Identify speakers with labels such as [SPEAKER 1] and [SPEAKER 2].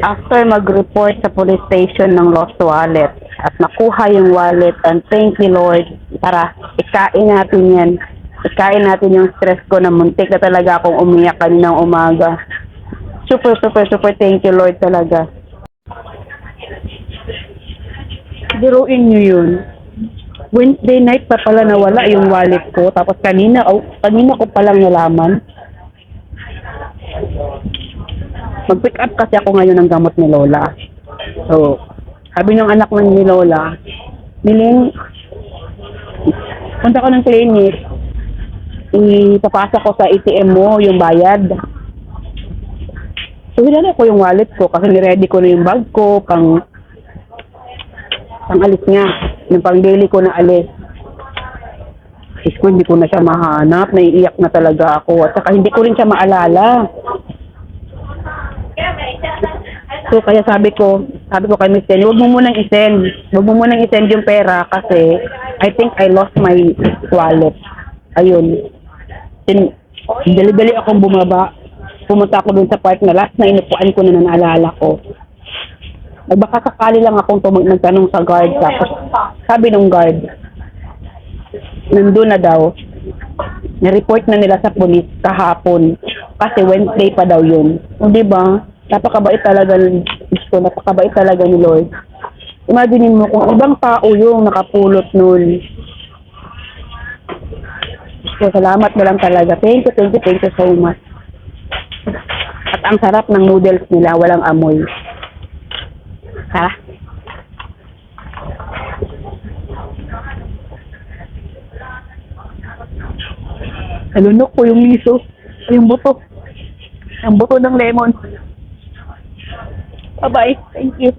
[SPEAKER 1] after mag-report sa police station ng lost wallet at nakuha yung wallet and thank you Lord para ikain natin yan. Ikain natin yung stress ko na muntik na talaga akong umiyak kaninang umaga. Super, super, super thank you Lord talaga. Biruin nyo yun. Wednesday night pa pala nawala yung wallet ko. Tapos kanina, oh, kanina ko palang nalaman. Mag-pick up kasi ako ngayon ng gamot ni Lola. So, sabi ng anak ng ni Lola, Niling, punta ko ng clinic, ipapasa ko sa ATM mo yung bayad. So, hinala ko yung wallet ko kasi niready ko na yung bag ko, pang pang alis nga, yung pang daily ko na alis. Diyos ko, hindi ko na siya mahanap, naiiyak na talaga ako, at saka hindi ko rin siya maalala. So, kaya sabi ko, sabi ko kay Miss Jenny, huwag mo munang isend. Huwag mo munang isend yung pera kasi I think I lost my wallet. Ayun. Tin, dali-dali akong bumaba. Pumunta ako dun sa park na last na inupuan ko na na naalala ko. Nagbaka sakali lang akong tumag nagtanong sa guard. Tapos sabi nung guard, nandun na daw. Na-report na nila sa police kahapon. Kasi Wednesday pa daw yun. O di ba? Napakabait talaga ng Diyos napakabait talaga ni Lord. Imagine mo kung ibang tao yung nakapulot nun. Ko, salamat na lang talaga. Thank you, thank you, thank you so much. At ang sarap ng noodles nila, walang amoy. Ha? Nalunok ko yung miso. Yung buto. Ang buto ng lemon. Bye-bye. Thank you.